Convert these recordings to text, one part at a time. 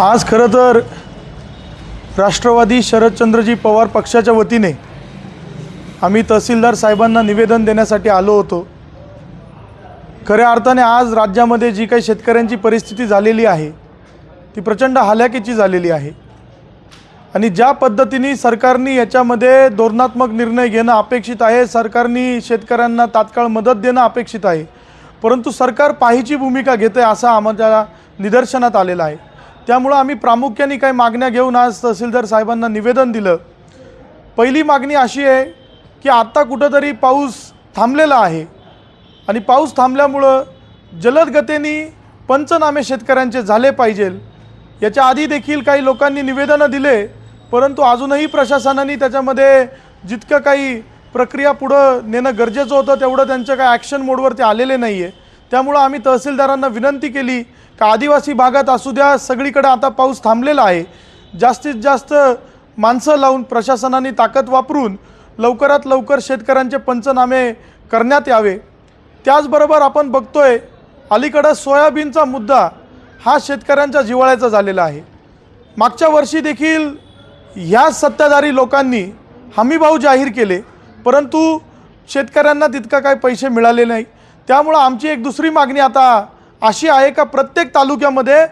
आज खरं तर राष्ट्रवादी शरदचंद्रजी पवार पक्षाच्या वतीने आम्ही तहसीलदार साहेबांना निवेदन देण्यासाठी आलो होतो. खऱ्या अर्थाने आज राज्यामध्ये जी काही शेतकऱ्यांची परिस्थिती झालेली आहे ती प्रचंड हालाकीची झालेली आहे. आणि ज्या पद्धतीने सरकारने याच्यामध्ये धोरणात्मक निर्णय घेणं अपेक्षित आहे सरकारने शेतकऱ्यांना तात्काळ मदत देणं अपेक्षित आहे परंतु सरकार पाहिची भूमिका घेतं आहे असं आम्हाला निदर्शनात आलेलं आहे. त्यामुळं आम्ही प्रामुख्याने काही मागण्या घेऊन आज तहसीलदार साहेबांना निवेदन दिलं. पहिली मागणी अशी आहे की आत्ता कुठंतरी पाऊस थांबलेला आहे. आणि पाऊस थांबल्यामुळं जलद गतीने पंचनामे शेतकऱ्यांचे झाले पाहिजेल याच्या आधी देखील काही लोकांनी निवेदनं दिले परंतु अजूनही प्रशासनाने त्याच्यामध्ये जितकं काही प्रक्रिया पुढं नेणं गरजेचं होतं तेवढं त्यांचं काही ॲक्शन मोडवर ते आलेले नाही आहे त्यामुळं आम्ही तहसीलदारांना विनंती केली का आदिवासी भागात असू द्या सगळीकडे आता पाऊस थांबलेला आहे. जास्तीत जास्त माणसं लावून प्रशासनाने ताकद वापरून लवकरात लवकर शेतकऱ्यांचे पंचनामे करण्यात यावे. त्याचबरोबर आपण बघतोय अलीकडं सोयाबीनचा मुद्दा हा शेतकऱ्यांच्या जिव्हाळ्याचा झालेला आहे. मागच्या वर्षी देखील ह्या सत्ताधारी लोकांनी हमीभाव जाहीर केले परंतु शेतकऱ्यांना तितका काही पैसे मिळाले नाही. त्यामुळं आमची एक दुसरी मागणी आता अशी आहे का प्रत्येक तालुक्यामध्ये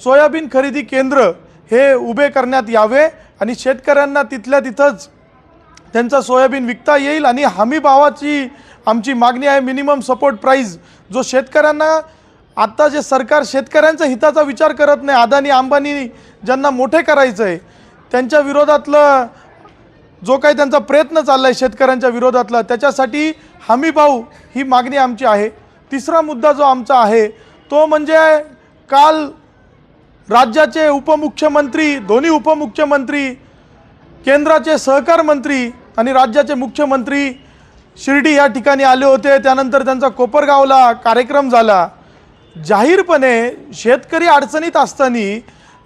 सोयाबीन खरेदी केंद्र हे उभे करण्यात यावे आणि शेतकऱ्यांना तिथल्या तिथंच त्यांचा सोयाबीन विकता येईल आणि हमी भावाची आमची मागणी आहे मिनिमम सपोर्ट प्राईज जो शेतकऱ्यांना आत्ता जे सरकार शेतकऱ्यांच्या हिताचा विचार करत नाही अदानी अंबानी ज्यांना मोठे करायचं आहे त्यांच्या विरोधातलं जो काही त्यांचा प्रयत्न चालला आहे शेतकऱ्यांच्या विरोधातला त्याच्यासाठी हमी भाऊ ही मागणी आमची आहे. तिसरा मुद्दा जो आमचा आहे तो म्हणजे काल राज्याचे उपमुख्यमंत्री दोन्ही उपमुख्यमंत्री केंद्राचे सहकार मंत्री आणि राज्याचे मुख्यमंत्री शिर्डी या ठिकाणी आले होते. त्यानंतर त्यांचा कोपरगावला कार्यक्रम झाला. जाहीरपणे शेतकरी अडचणीत असताना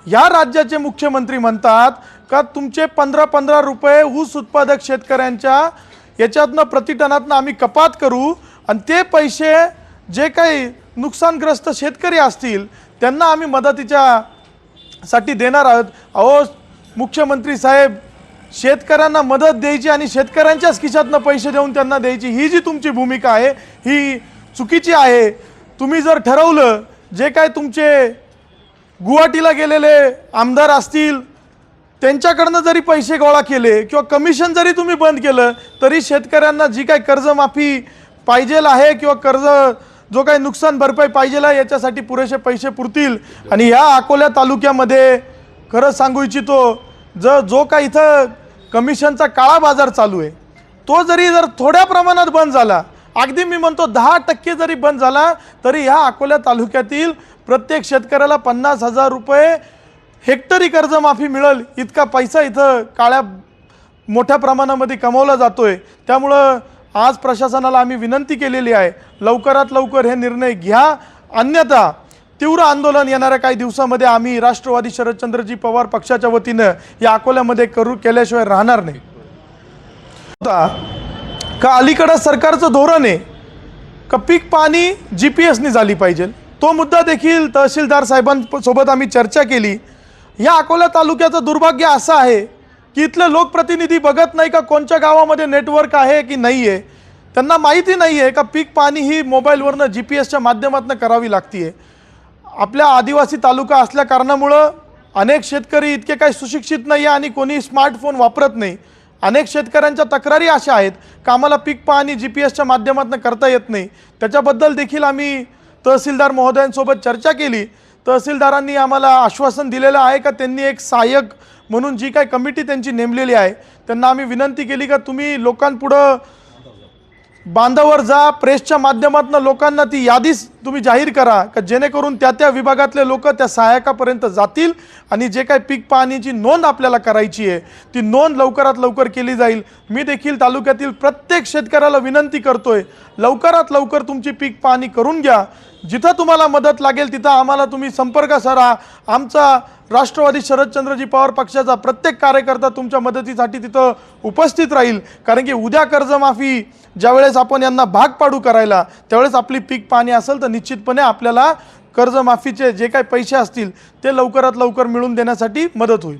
या राज्याचे मुख्यमंत्री म्हणतात का तुमचे पंधरा पंधरा रुपये ऊस उत्पादक शेतकऱ्यांच्या याच्यातनं प्रतिटनातनं आम्ही कपात करू आणि ते पैसे जे काही नुकसानग्रस्त शेतकरी असतील त्यांना आम्ही मदतीच्या साठी देणार आहोत. अहो मुख्यमंत्री साहेब शेतकऱ्यांना मदत द्यायची आणि शेतकऱ्यांच्याच खिशातनं पैसे देऊन त्यांना द्यायची ही जी तुमची भूमिका आहे ही चुकीची आहे. तुम्ही जर ठरवलं जे काय तुमचे गुवाहाटीला गेलेले आमदार असतील त्यांच्याकडनं जरी पैसे गोळा केले किंवा कमिशन जरी तुम्ही बंद केलं तरी शेतकऱ्यांना जी काही कर्जमाफी पाहिजेल आहे किंवा कर्ज जो काही नुकसान भरपाई पाहिजेल आहे याच्यासाठी पुरेसे पैसे पुरतील. आणि ह्या अकोल्या तालुक्यामध्ये खरं सांगू इच्छितो ज जो काही इथं कमिशनचा काळा बाजार चालू आहे तो जरी जर थोड्या प्रमाणात बंद झाला अगदी मी म्हणतो दहा टक्के जरी बंद झाला तरी ह्या अकोल्या तालुक्यातील प्रत्येक शेतकऱ्याला पन्नास हजार रुपये हेक्टरी कर्जमाफी मिळेल इतका पैसा इथं काळ्या मोठ्या प्रमाणामध्ये कमवला आहे त्यामुळं आज प्रशासनाला आम्ही विनंती केलेली आहे लवकरात लवकर हे निर्णय घ्या. अन्यथा तीव्र आंदोलन येणाऱ्या काही दिवसामध्ये आम्ही राष्ट्रवादी शरदचंद्रजी पवार पक्षाच्या वतीनं या अकोल्यामध्ये करू केल्याशिवाय राहणार नाही. का अलीकडं सरकारचं धोरण आहे का पीक पाणी जी पी एसनी झाली पाहिजे? तो मुद्दा देखील तहसीलदार साहेबांसोबत आम्ही चर्चा केली. या अकोला तालुक्याचं दुर्भाग्य असं आहे की इथले लोकप्रतिनिधी बघत नाही का कोणत्या गावामध्ये नेटवर्क आहे की नाही आहे त्यांना माहिती नाही आहे का पीक पाणी ही मोबाईलवरनं जी पी एसच्या माध्यमातून करावी लागते आहे आपल्या आदिवासी तालुका असल्या कारणामुळं अनेक शेतकरी इतके काही सुशिक्षित नाही आहे आणि कोणी स्मार्टफोन वापरत नाही. अनेक शेतकऱ्यांच्या तक्रारी अशा आहेत का आम्हाला पीक पाहणी जी पी एसच्या माध्यमातून करता येत नाही. त्याच्याबद्दल देखील आम्ही तहसीलदार महोदयांसोबत चर्चा केली. तहसीलदारांनी आम्हाला आश्वासन दिलेलं आहे का त्यांनी एक सहाय्यक म्हणून जी काय कमिटी त्यांची नेमलेली आहे त्यांना आम्ही विनंती केली का तुम्ही लोकांपुढं बांधावर जा प्रेसच्या माध्यमातून लोकांना ती यादीच तुम्ही जाहीर करा का जेणेकरून त्या त्या विभागातले लोक त्या सहाय्यकापर्यंत जातील आणि जे काही पीक पाहणीची नोंद आपल्याला करायची आहे ती नोंद लवकरात लवकर केली जाईल. मी देखील तालुक्यातील प्रत्येक शेतकऱ्याला विनंती करतोय लवकरात लवकर तुमची पीक पाहणी करून घ्या. जिथं तुम्हाला मदत लागेल तिथं आम्हाला तुम्ही संपर्क सारा. आमचा राष्ट्रवादी शरदचंद्रजी पवार पक्षाचा प्रत्येक कार्यकर्ता तुमच्या मदतीसाठी तिथं उपस्थित राहील. कारण की उद्या कर्जमाफी ज्यावेळेस आपण यांना भाग पाडू करायला त्यावेळेस आपली पीक पाणी असेल तर निश्चितपणे आपल्याला कर्जमाफीचे जे काही पैसे असतील ते लवकरात लवकर मिळून देण्यासाठी मदत होईल.